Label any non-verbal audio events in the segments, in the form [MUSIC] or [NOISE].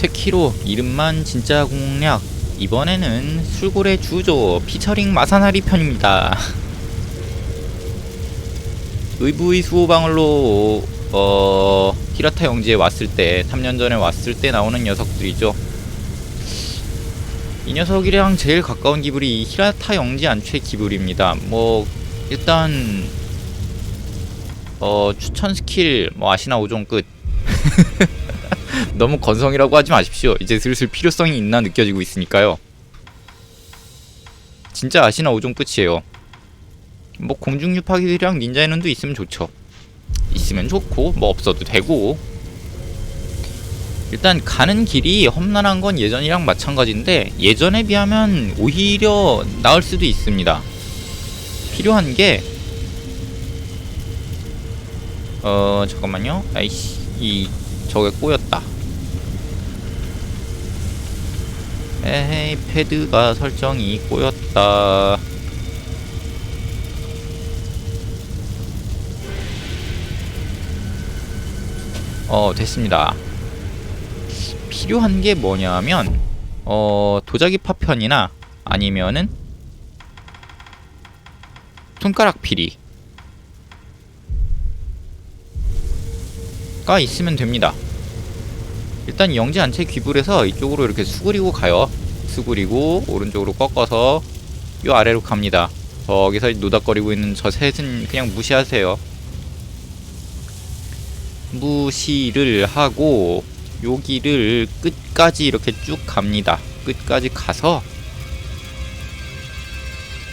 최키로 이름만 진짜 공략. 이번에는 술고래 주조 피처링 마사나리 편입니다. [LAUGHS] 의부의 수호방울로 어 히라타 영지에 왔을 때 3년 전에 왔을 때 나오는 녀석들이죠. 이 녀석이랑 제일 가까운 기블이 히라타 영지 안최 기블입니다. 뭐 일단 어 추천 스킬 뭐 아시나 5종 끝 [LAUGHS] [LAUGHS] 너무 건성이라고 하지 마십시오. 이제 슬슬 필요성이 있나 느껴지고 있으니까요. 진짜 아시나 5종 끝이에요. 뭐 공중유파기들이랑 닌자에는도 있으면 좋죠. 있으면 좋고 뭐 없어도 되고. 일단 가는 길이 험난한 건 예전이랑 마찬가지인데 예전에 비하면 오히려 나을 수도 있습니다. 필요한 게 어 잠깐만요. 아이씨 이 저게 꼬였다. 에헤이 패드가 설정이 꼬였다. 어 됐습니다. 필요한 게 뭐냐면 어 도자기 파편이나 아니면은 손가락 피리 가 있으면 됩니다. 일단 영지 안채 귀불에서 이쪽으로 이렇게 수그리고 가요. 수그리고 오른쪽으로 꺾어서 요 아래로 갑니다. 저기서 노닥거리고 있는 저 셋은 그냥 무시하세요. 무시를 하고 여기를 끝까지 이렇게 쭉 갑니다. 끝까지 가서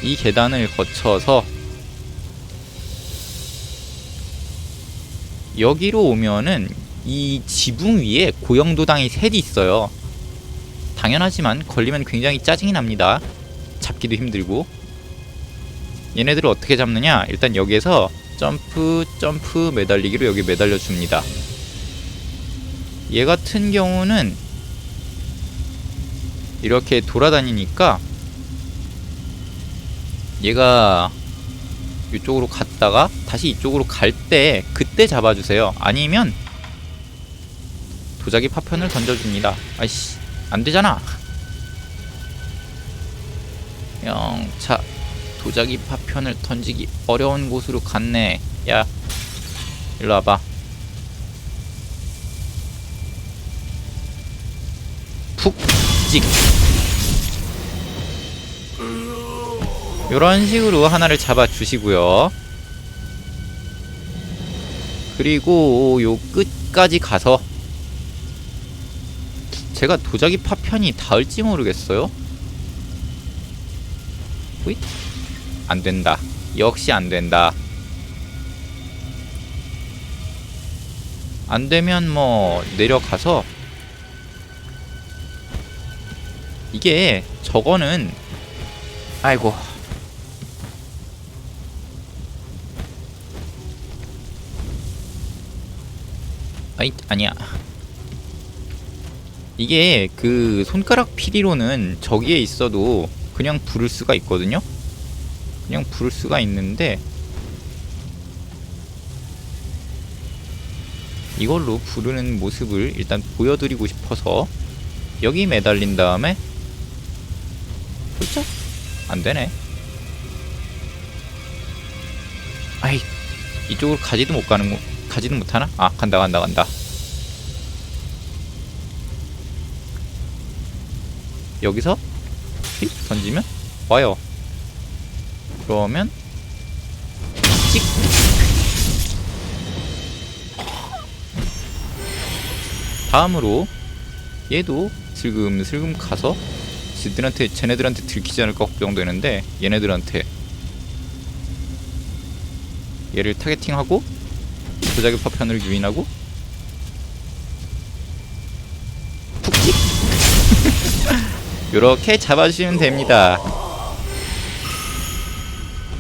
이 계단을 거쳐서 여기로 오면은 이 지붕 위에 고영도당이 셋이 있어요. 당연하지만 걸리면 굉장히 짜증이 납니다. 잡기도 힘들고. 얘네들을 어떻게 잡느냐? 일단 여기에서 점프, 점프 매달리기로 여기 매달려 줍니다. 얘 같은 경우는 이렇게 돌아다니니까 얘가 이쪽으로 갔다가 다시 이쪽으로 갈 때 그때 잡아주세요. 아니면 도자기 파편을 던져줍니다. 아이씨 안 되잖아. 영차 도자기 파편을 던지기 어려운 곳으로 갔네. 야 일로 와봐. 푹 찍. 요런 식으로 하나를 잡아 주시고요. 그리고 요 끝까지 가서 제가 도자기 파편이 닿을지 모르겠어요. 호잇. 안 된다. 역시 안 된다. 안 되면 뭐 내려가서 이게 저거는 아이고 아이 아니야 이게 그 손가락 피리로는 저기에 있어도 그냥 부를 수가 있거든요? 그냥 부를 수가 있는데 이걸로 부르는 모습을 일단 보여드리고 싶어서 여기 매달린 다음에 훌쩍! 안되네. 아이 이쪽으로 가지도 못 가는 거 가지는 못하나? 아 간다 간다 간다 여기서? 휙? 던지면? 와요. 그러면? 찍. 다음으로 얘도 슬금슬금 가서 지들한테 쟤네들한테 들키지 않을까 걱정되는데 얘네들한테 얘를 타겟팅하고 도자기 파편을 유인하고 요렇게 잡아주시면 됩니다.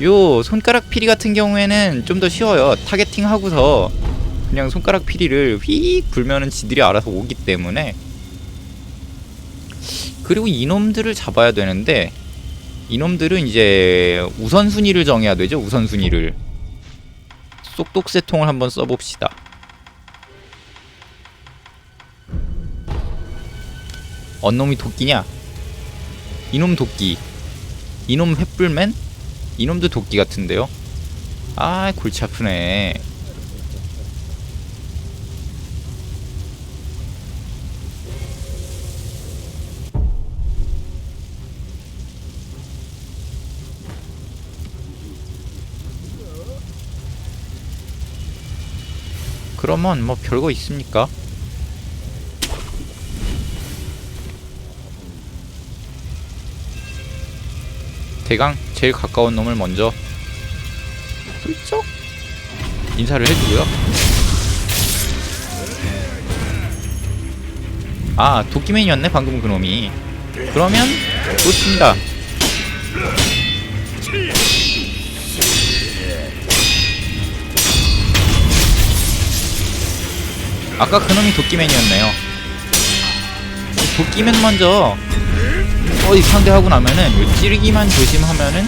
요 손가락 피리 같은 경우에는 좀 더 쉬워요. 타겟팅 하고서 그냥 손가락 피리를 휙 불면은 지들이 알아서 오기 때문에. 그리고 이놈들을 잡아야 되는데 이놈들은 이제 우선순위를 정해야 되죠 우선순위를. 쏙독세통을 한번 써봅시다. 언놈이 도끼냐? 이놈 도끼. 이놈 횃불맨? 이놈도 도끼 같은데요? 아 골치 아프네. 그러면 뭐 별거 있습니까? 대강 제일 가까운 놈을 먼저 훌쩍 인사를 해주고요. 아 도끼맨이었네 방금 그 놈이. 그러면 좋습니다. 아까 그 놈이 도끼맨이었네요. 도끼맨 먼저 어디 상대하고 나면은 요 찌르기만 조심하면은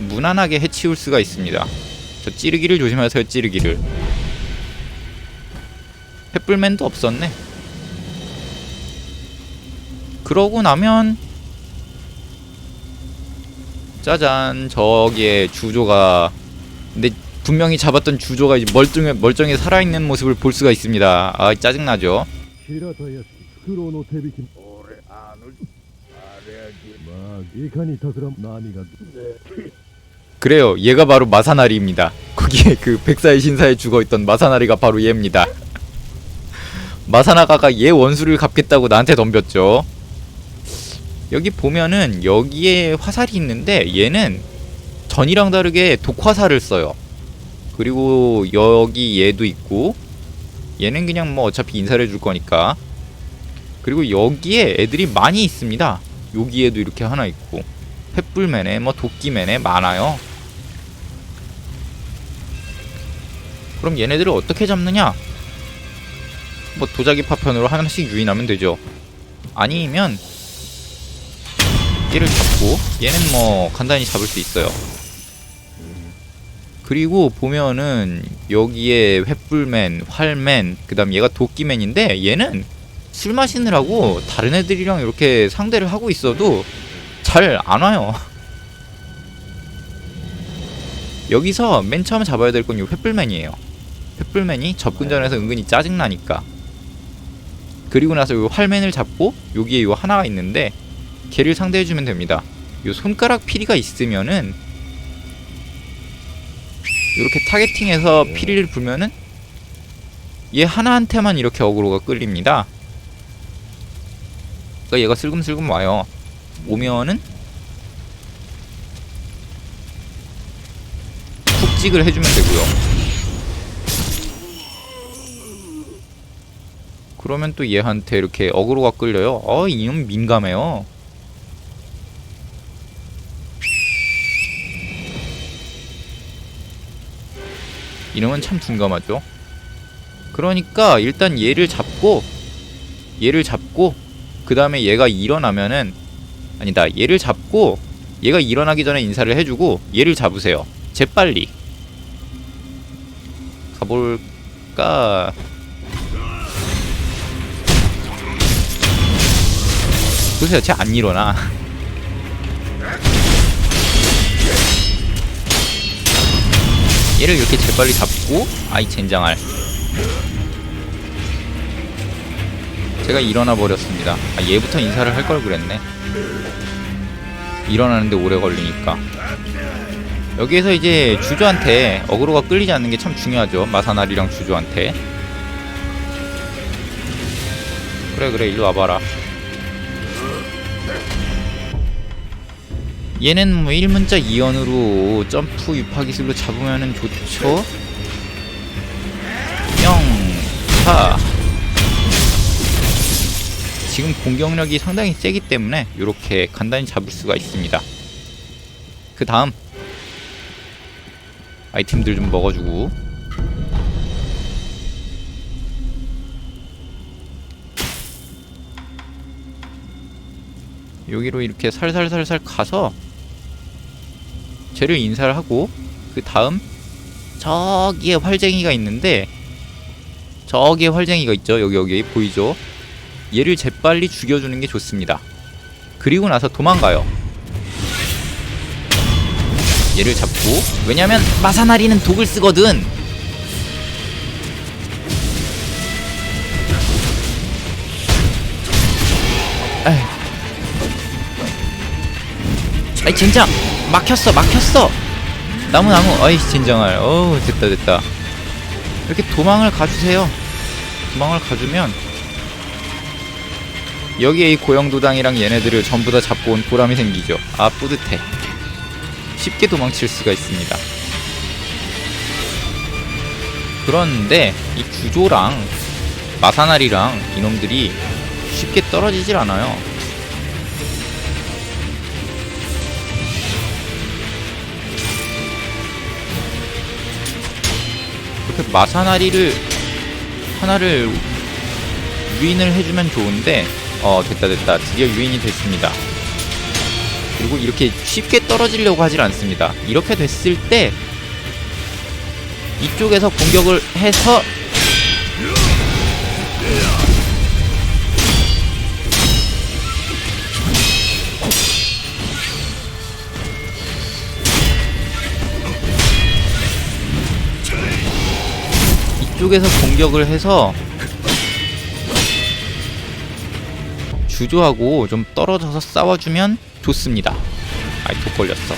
무난하게 해치울 수가 있습니다. 저 찌르기를 조심하세요, 찌르기를. 횃불맨도 없었네. 그러고 나면 짜잔 저기에 주조가 근데 분명히 잡았던 주조가 멀쩡해 멀쩡히 살아있는 모습을 볼 수가 있습니다. 아 짜증나죠. 平田屋敷九郎の手引き俺あのあれやけまあいかに企む何が 그래요. 얘가 바로 마사나리입니다. 거기에 그 백사의 신사에 죽어있던 마사나리가 바로 얘입니다. 마사나가가 얘 원수를 갚겠다고 나한테 덤볐죠. 여기 보면은 여기에 화살이 있는데 얘는 전이랑 다르게 독화살을 써요. 그리고 여기 얘도 있고 얘는 그냥 뭐 어차피 인사를 해줄 거니까 그리고 여기에 애들이 많이 있습니다. 여기에도 이렇게 하나 있고 횃불맨에 뭐 도끼맨에 많아요. 그럼 얘네들을 어떻게 잡느냐? 뭐 도자기 파편으로 하나씩 유인하면 되죠. 아니면 얘를 잡고 얘는 뭐 간단히 잡을 수 있어요. 그리고 보면은 여기에 횃불맨, 활맨, 그 다음 얘가 도끼맨인데 얘는 술 마시느라고 다른 애들이랑 이렇게 상대를 하고 있어도 잘 안 와요. [LAUGHS] 여기서 맨 처음 잡아야 될 건 이 횃불맨이에요. 횃불맨이 접근전에서 은근히 짜증나니까. 그리고 나서 이 활맨을 잡고 여기에 이 하나가 있는데 걔를 상대해주면 됩니다. 이 손가락 피리가 있으면은 이렇게 타겟팅해서 피리를 불면은 얘 하나한테만 이렇게 어그로가 끌립니다. 그러니까 얘가 슬금슬금 와요. 오면은 푹찍을 해주면 되고요. 그러면 또 얘한테 이렇게 어그로가 끌려요. 어, 이놈 민감해요. 이놈은 참 둔감하죠. 그러니까 일단 얘를 잡고 얘를 잡고 그 다음에 얘가 일어나면은 아니다 얘를 잡고 얘가 일어나기 전에 인사를 해주고 얘를 잡으세요. 재빨리 가볼까? 보세요, 쟤 안 일어나. 얘를 이렇게 재빨리 잡고 아이 젠장할. 제가 일어나 버렸습니다. 아, 얘부터 인사를 할 걸 그랬네. 일어나는데 오래 걸리니까. 여기에서 이제 주조한테 어그로가 끌리지 않는 게 참 중요하죠. 마사나리랑 주조한테. 그래 그래 일로 와봐라. 얘는 뭐 1문자 2연으로 점프 유파 기술로 잡으면은 좋죠. 지금 공격력이 상당히 세기 때문에 이렇게 간단히 잡을 수가 있습니다. 그 다음 아이템들 좀 먹어주고. 여기로 이렇게 살살살살 가서 쟤를 인사를 하고 그 다음 저기에 활쟁이가 있는데 저기에 활쟁이가 있죠. 여기 여기 보이죠 얘를 재빨리 죽여주는 게 좋습니다. 그리고 나서 도망가요. 얘를 잡고 왜냐면 마사나리는 독을 쓰거든. 아이 젠장 막혔어 막혔어 나무 나무 어이 젠장할 어우 됐다 됐다 이렇게 도망을 가주세요 도망을 가주면 여기에 이 고영도당이랑 얘네들을 전부 다 잡고 온 보람이 생기죠. 아 뿌듯해. 쉽게 도망칠 수가 있습니다. 그런데 이 주조랑 마사나리랑 이놈들이 쉽게 떨어지질 않아요. 그렇게 마사나리를 하나를 유인을 해주면 좋은데 어 됐다 됐다. 드디어 유인이 됐습니다. 그리고 이렇게 쉽게 떨어지려고 하질 않습니다. 이렇게 됐을 때 이쪽에서 공격을 해서 이쪽에서 공격을 해서 주조하고 좀 떨어져서 싸워주면 좋습니다. 아이 독 걸렸어.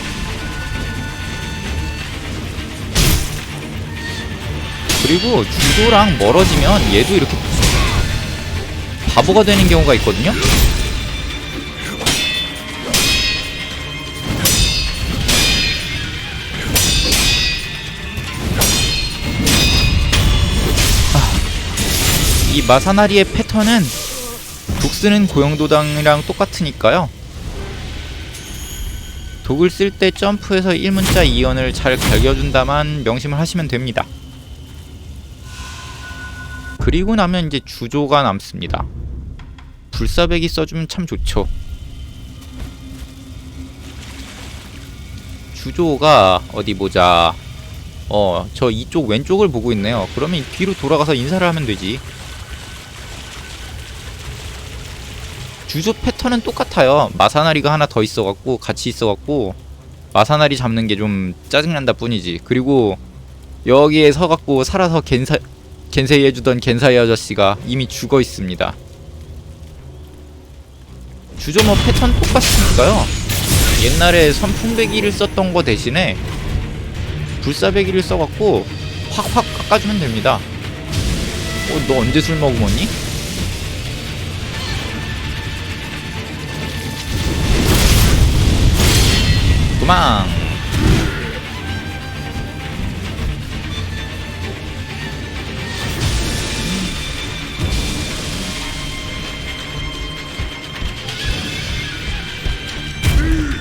그리고 주조랑 멀어지면 얘도 이렇게 바보가 되는 경우가 있거든요. 이 마사나리의 패턴은 독 쓰는 고영도당이랑 똑같으니까요. 독을 쓸 때 점프해서 1문자 2연을 잘 갈겨준다만 명심을 하시면 됩니다. 그리고 나면 이제 주조가 남습니다. 불사백이 써주면 참 좋죠. 주조가 어디 보자. 어, 저 이쪽 왼쪽을 보고 있네요. 그러면 뒤로 돌아가서 인사를 하면 되지. 주조 패턴은 똑같아요. 마사나리가 하나 더 있어갖고 같이 있어갖고 마사나리 잡는 게 좀 짜증난다 뿐이지. 그리고 여기에 서갖고 살아서 겐사 겐세이 해주던 겐사이 아저씨가 이미 죽어 있습니다. 주조 뭐 패턴 똑같으니까요. 옛날에 선풍배기를 썼던 거 대신에 불사배기를 써갖고 확확 깎아주면 됩니다. 어, 너 언제 술 먹으먹니? 도망!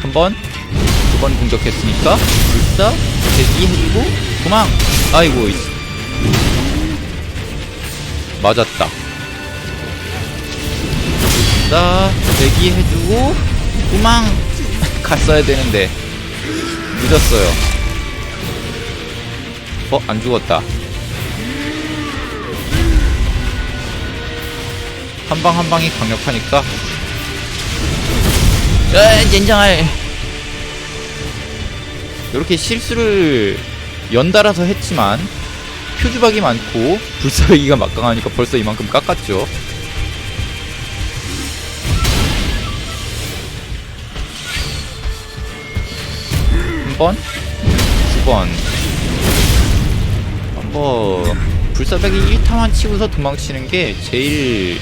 한 번, 두 번 공격했으니까 불사 대기 해주고 도망. 아이고. 맞았다. 불사 대기 해주고 도망. [LAUGHS] 갔어야 되는데 늦었어요. 어, 안 죽었다. 한 방 한 방이 강력하니까. 에, 젠장할. 이렇게 실수를 연달아서 했지만 표주박이 많고 불사배기가 막강하니까 벌써 이만큼 깎았죠. 한 번, 두 번. 뭐 불사백이 1타만 치고서 도망치는 게 제일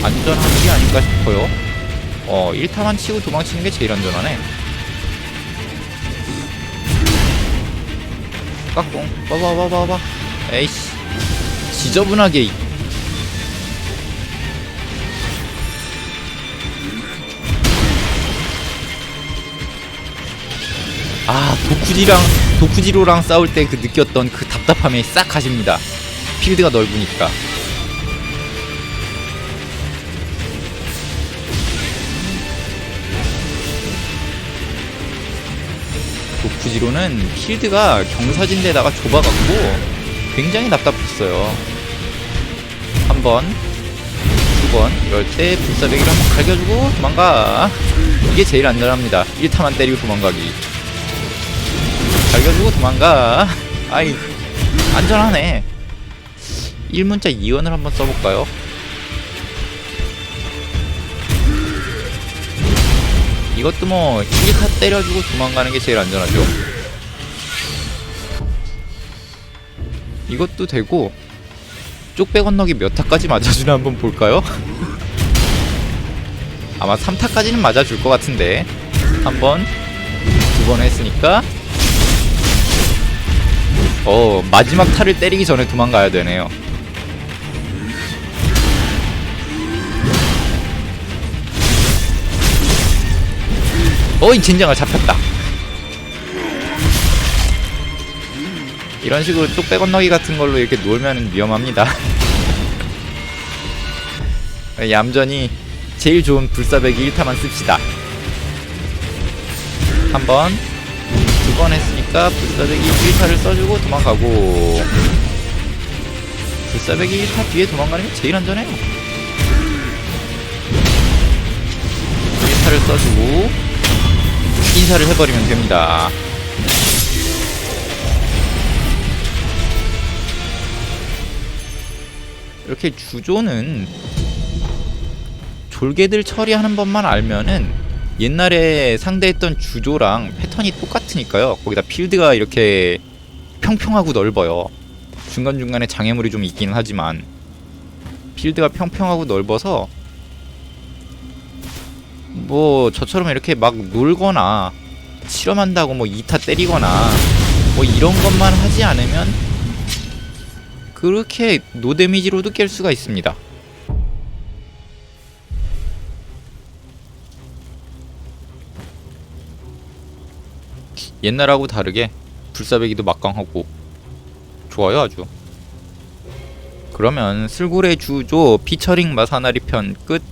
안전한 게 아닐까 싶어요. 어, 1타만 치고 도망치는 게 제일 안전하네. 깍꿍, 봐봐봐봐봐. 에이씨, 지저분하게. 아 도쿠지랑 도쿠지로랑 싸울 때 그 느꼈던 그 답답함이 싹 가십니다. 필드가 넓으니까. 도쿠지로는 필드가 경사진데다가 좁아갖고 굉장히 답답했어요. 한 번, 두 무조건 이럴 때 불사배기를 한번 갈겨주고 도망가 이게 제일 안전합니다 1타만 때리고 도망가기 갈겨주고 도망가. 아이 안전하네. 1문자 2원을 한번 써볼까요? 이것도 뭐 1타 때려주고 도망가는 게 제일 안전하죠. 이것도 되고 쪽배 건너기 몇 타까지 맞아주나 한번 볼까요? [LAUGHS] 아마 3타까지는 맞아줄 것 같은데. 한번 두 번 했으니까 어 마지막 타를 때리기 전에 도망가야 되네요. 어이 젠장을 잡혔다. 이런 식으로 쪽배 건너기 같은 걸로 이렇게 놀면 위험합니다. [LAUGHS] 얌전히 제일 좋은 불사배기 1타만 씁시다. 한번 두 번 했 으니까 불사배기 1타를 써주고 도망가고. 불사배기 1타 뒤에 도망가는 게 제일 안전해요 1타를 써주고 인사를 해버리면 됩니다. 이렇게 주조는 졸개들 처리하는 법만 알면은 옛날에 상대했던 주조랑 패턴이 똑같으니까요. 거기다 필드가 이렇게 평평하고 넓어요. 중간중간에 장애물이 좀 있기는 하지만 필드가 평평하고 넓어서 뭐 저처럼 이렇게 막 놀거나 실험한다고 뭐 2타 때리거나 뭐 이런 것만 하지 않으면 그렇게 노 데미지로도 깰 수가 있습니다. 옛날하고 다르게 불사배기도 막강하고 좋아요 아주. 그러면 슬굴의 주조 피처링 마사나리 편 끝.